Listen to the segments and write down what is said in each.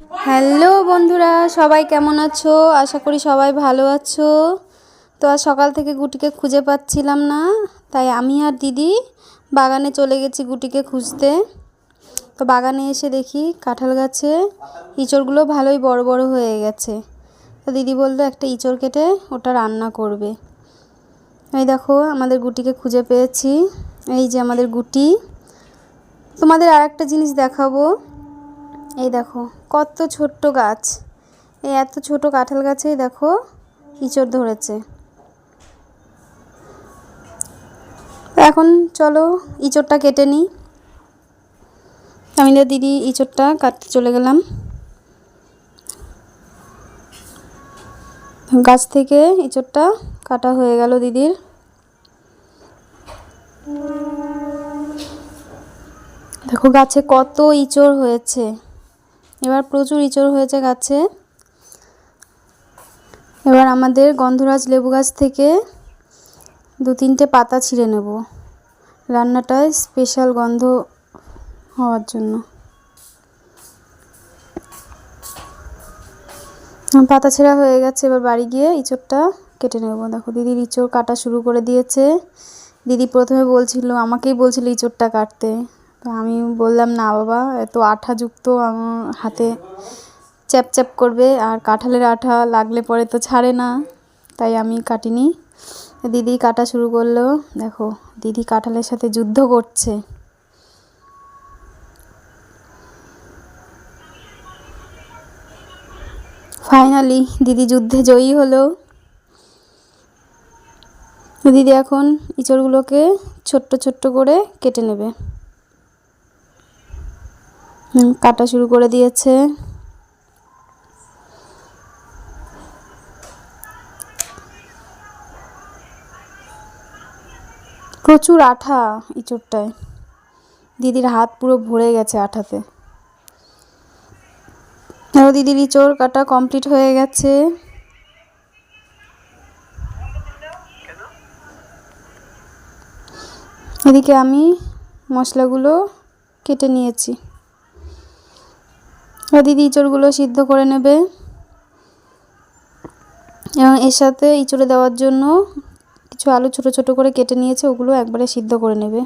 Hello বন্ধুরা, সবাই কেমন আছো? আশা করি সবাই ভালো আছো। তো আর সকাল থেকে গুটিকে খুঁজে পাচ্ছিলাম না, তাই আমি আর দিদি বাগানে চলে গেছি গুটিকে খুঁজতে। তো বাগানে এসে দেখি কাঁঠাল গাছে ইঁচড়গুলো ভালোই বড় বড় হয়ে গেছে। তো দিদি বলল, একটা ইঁচড় কেটে ওটা রান্না করবে। এই দেখো, আমাদের গুটিকে খুঁজে পেয়েছি। এই যে আমাদের গুটি। তোমাদের আর একটা জিনিস দেখাবো। দেখো, কত ছোট্ট গাছ। এই এত ছোট কাঁঠাল গাছেই দেখো ইঁচড় ধরেছে। এখন চলো ইঁচড়টা কেটে নিই। আমি দিদি ইঁচড়টা কাটতে চলে গেলাম। গাছ থেকে ইঁচড়টা কাটা হয়ে গেল দিদির। দেখো গাছে কত ইঁচড় হয়েছে। এবার প্রচুর ইঁচড় হয়েছে গাছে। এবার আমাদের গন্ধরাজ লেবু গাছ থেকে দু তিনটে পাতা ছিঁড়ে নেব। রান্নাটায় স্পেশাল গন্ধ হওয়ার জন্য। পাতা ছেঁড়া হয়ে গেছে, এবার বাড়ি গিয়ে ইঁচড়টা কেটে নেব। দেখো, দিদির ইঁচড় কাটা শুরু করে দিয়েছে। দিদি প্রথমে বলছিল, আমাকেই বলছিল ইঁচড়টা কাটতে। তো আমি বললাম, না বাবা, এত আঠাযুক্ত আমার হাতে চ্যাপ চ্যাপ করবে আর কাঁঠালের আঠা লাগলে পরে তো ছাড়ে না। তাই আমি কাটিনি। দিদি কাটা শুরু করল। দেখো, দিদি কাঁঠালের সাথে যুদ্ধ করছে। ফাইনালি দিদি যুদ্ধে জয়ী হলো। দিদি এখন ইঁচড়গুলোকে ছোট্ট ছোট্ট করে কেটে নেবে। কাটা শুরু করে দিয়েছে। প্রচুর আঠা ইঁচড়টায়। দিদির হাত পুরো ভরে গেছে আঠাতে। এবার দিদির ইঁচড় কাটা কমপ্লিট হয়ে গেছে। এদিকে আমি মশলাগুলো কেটে নিয়েছি। দিদি ইঁচড়গুলো সিদ্ধ করে নেবে। এবং এর সাথে ইঁচড়ে দেওয়ার জন্য কিছু আলু ছোট ছোট করে কেটে নিয়েছে, ওগুলো একবারে সিদ্ধ করে নেবে।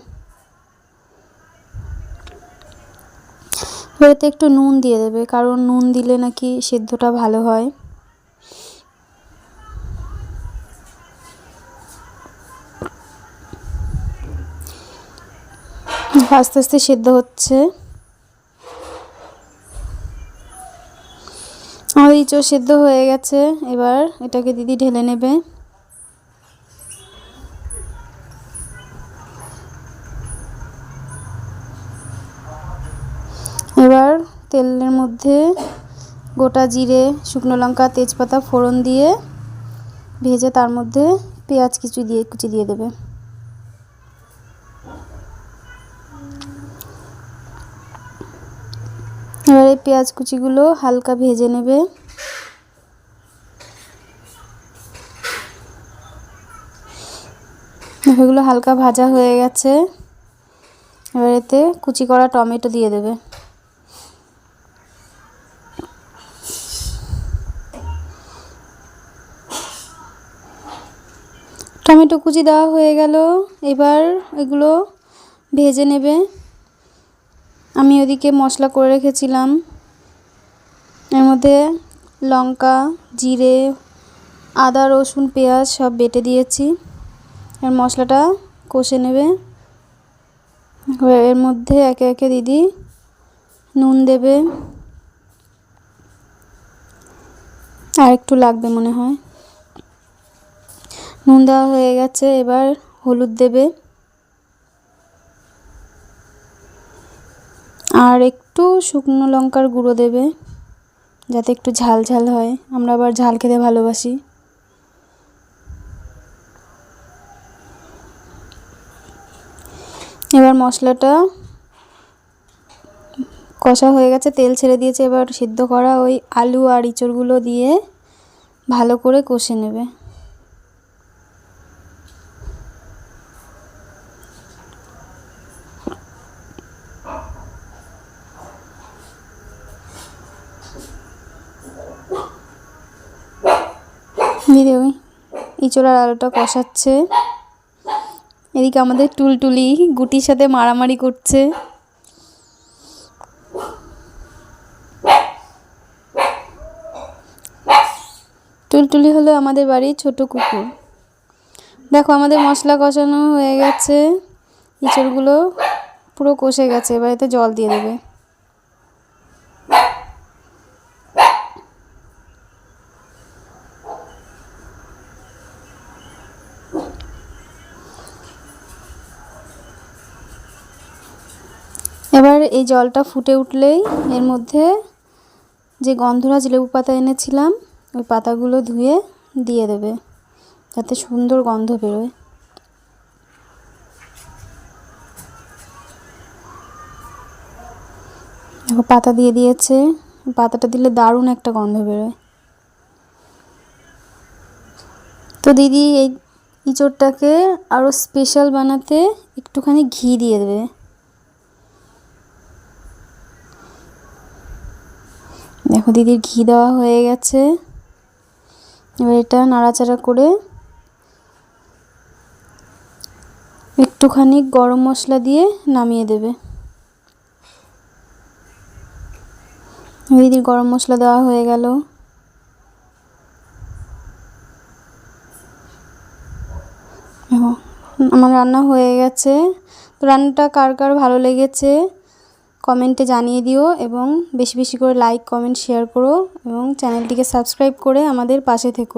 এতে একটু নুন দিয়ে দেবে, কারণ নুন দিলে নাকি সিদ্ধটা ভালো হয়। আস্তে আস্তে সিদ্ধ হচ্ছে। আমাদের ইঁচড় সেদ্ধ হয়ে গেছে। এবার এটাকে দিদি ঢেলে নেবে। এবার তেলের মধ্যে গোটা জিরে, শুকনো লঙ্কা, তেজপাতা, ফোড়ন দিয়ে ভেজে তার মধ্যে পেঁয়াজ কিছু দিয়ে কুচি দিয়ে দেবে। এবার এই পেঁয়াজ কুচিগুলো হালকা ভেজে নেবে। এগুলো হালকা ভাজা হয়ে গেছে। এবার এতে কুচি করা টমেটো দিয়ে দেবে। টমেটো কুচি দেওয়া হয়ে গেল। এবার এগুলো ভেজে নেবে। আমি ওদিকে মশলা করে রেখেছিলাম। এর মধ্যে লঙ্কা, জিরে, আদা, রসুন, পেঁয়াজ সব বেটে দিয়েছি। আর মশলাটা কষে নেবে। এর মধ্যে একে একে দিদি নুন দেবে। আর একটু লাগবে মনে হয়। নুন দেওয়া হয়ে গেছে, এবার হলুদ দেবে। আর একটু শুকনো লঙ্কার গুঁড়ো দেবে, যাতে একটু ঝাল ঝাল হয়। আমরা আবার ঝাল খেতে ভালোবাসি। এবার মশলাটা কষা হয়ে গেছে, তেল ছেড়ে দিয়েছে। এবার সিদ্ধ করা ওই আলু আর ইঁচড়গুলো দিয়ে ভালো করে কষে নেবে দিদি ওই ইঁচড়ার আলুটা কষাচ্ছে। এদিকে আমাদের টুলটুলি গুটির সাথে মারামারি করছে। টুলটুলি হলো আমাদের বাড়ির ছোট কুকুর। দেখো, আমাদের মশলা কষানো হয়ে গেছে। ইঁচড়গুলো পুরো কষে গেছে, এবার এতে জল দিয়ে দেবে। এবার এই জলটা ফুটে উঠলেই এর মধ্যে যে গন্ধরাজ লেবু পাতা এনেছিলাম, ওই পাতাগুলো ধুয়ে দিয়ে দেবে, যাতে সুন্দর গন্ধ বেরোয়। পাতা দিয়ে দিয়েছে, পাতাটা দিলে দারুণ একটা গন্ধ বেরোয়। তো দিদি, এই ইঁচড়টাকে আরও স্পেশাল বানাতে একটুখানি ঘি দিয়ে দেবে। দেখো, দিদির ঘি দেওয়া হয়ে গেছে। এবার এটা নাড়াচাড়া করে একটুখানি গরম মশলা দিয়ে নামিয়ে দেবে। দিদির গরম মশলা দেওয়া হয়ে গেল। আমার রান্না হয়ে গেছে। তো রান্নাটা কার কার ভালো লেগেছে? কমেন্টে জানিয়ে দিও এবং বেশি বেশি করে লাইক, কমেন্ট, শেয়ার করো এবং চ্যানেলটিকে সাবস্ক্রাইব করে আমাদের পাশে থেকো।